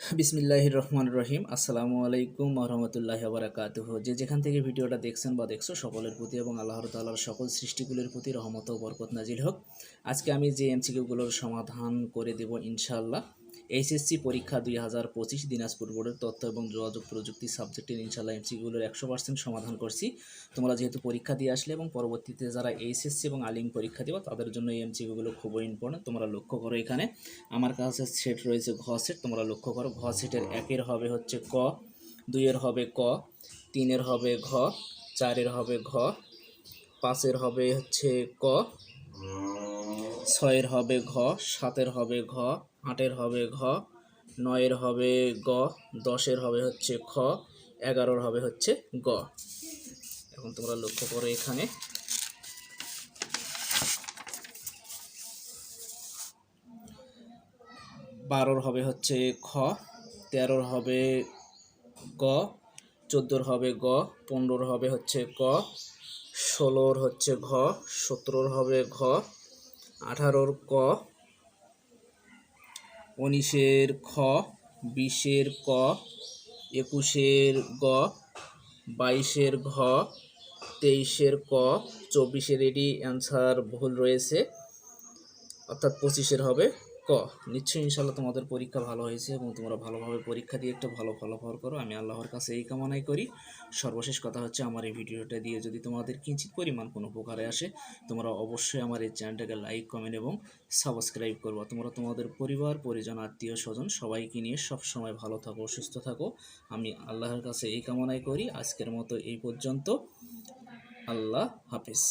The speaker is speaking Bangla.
বিসমিল্লাহ রহমান রহিম। আসসালামু আলাইকুম রহমতুল্লাহ বারাকাতুহ। যে যেখান থেকে ভিডিওটা দেখছেন বা দেখছ, সকলের প্রতি এবং আল্লাহর তাল্লাহর সকল সৃষ্টিগুলির প্রতি রহমত বরকত নাজিল হোক। আজকে আমি যে এমসিকিউগুলোর সমাধান করে দেব ইনশাআল্লাহ এইচএসসি পরীক্ষা দুই হাজার পঁচিশ দিনাজপুর বোর্ডের তথ্য এবং যোগাযোগ প্রযুক্তি সাবজেক্টের ইনশাল্লাহ এমসিকিউগুলোর একশো পার্সেন্ট সমাধান করছি। তোমরা যেহেতু পরীক্ষা দিয়ে আসলে এবং পরবর্তীতে যারা এইচএসসি এবং আলিম পরীক্ষা দেবো, তাদের জন্য এই এমসিগুলো খুবই ইম্পর্টেন্ট তোমরা লক্ষ্য করো এখানে, আমার কাছে সেট রয়েছে ঘ সেট, তোমরা লক্ষ্য করো ঘ সেটের একের হবে হচ্ছে ক, দুইয়ের হবে ক, তিনের হবে ঘ, চারের হবে ঘ, পাঁচের হবে হচ্ছে ক, ছয়ের হবে ঘ, সাতের হবে ঘ আটের হবে ঘ, নয়ের হবে গ, দশের হবে হচ্ছে খ, এগারোর হবে হচ্ছে গ। এখন তোমরা লক্ষ্য করো এখানে। বারোর হবে হচ্ছে খ, তেরোর হবে গ, চোদ্দোর হবে গ, পনেরোর হবে হচ্ছে ক, ষোলোর হচ্ছে ঘ, সতেরোর হবে ঘ, আঠারোর ক উনিশের খ, বিশের ক, একুশের গ, বাইশের ঘ, তেইশের ক, চব্বিশের এটি অ্যান্সার ভুল রয়েছে, অর্থাৎ পঁচিশের হবে। ক, নিশ্চয়ই ইনশাল্লাহ তোমাদের পরীক্ষা ভালো হয়েছে এবং তোমরা ভালোভাবে পরীক্ষা দিয়ে একটা ভালো ফলাফল করো। আমি আল্লাহর কাছে এই কামনাই করি। সর্বশেষ কথা হচ্ছে আমার এই ভিডিওটা দিয়ে যদি তোমাদের কিঞ্চিত পরিমাণ কোনো উপকারে আসে, তোমরা অবশ্যই আমার এই চ্যানেলটাকে লাইক, কমেন্ট এবং সাবস্ক্রাইব করব। তোমরা তোমাদের পরিবার, পরিজন, আত্মীয়, স্বজন সবাইকে নিয়ে সব সময় ভালো থাকো, সুস্থ থাকো। আমি আল্লাহর কাছে এই কামনাই করি। আজকের মতো এই পর্যন্ত। আল্লাহ হাফিজ।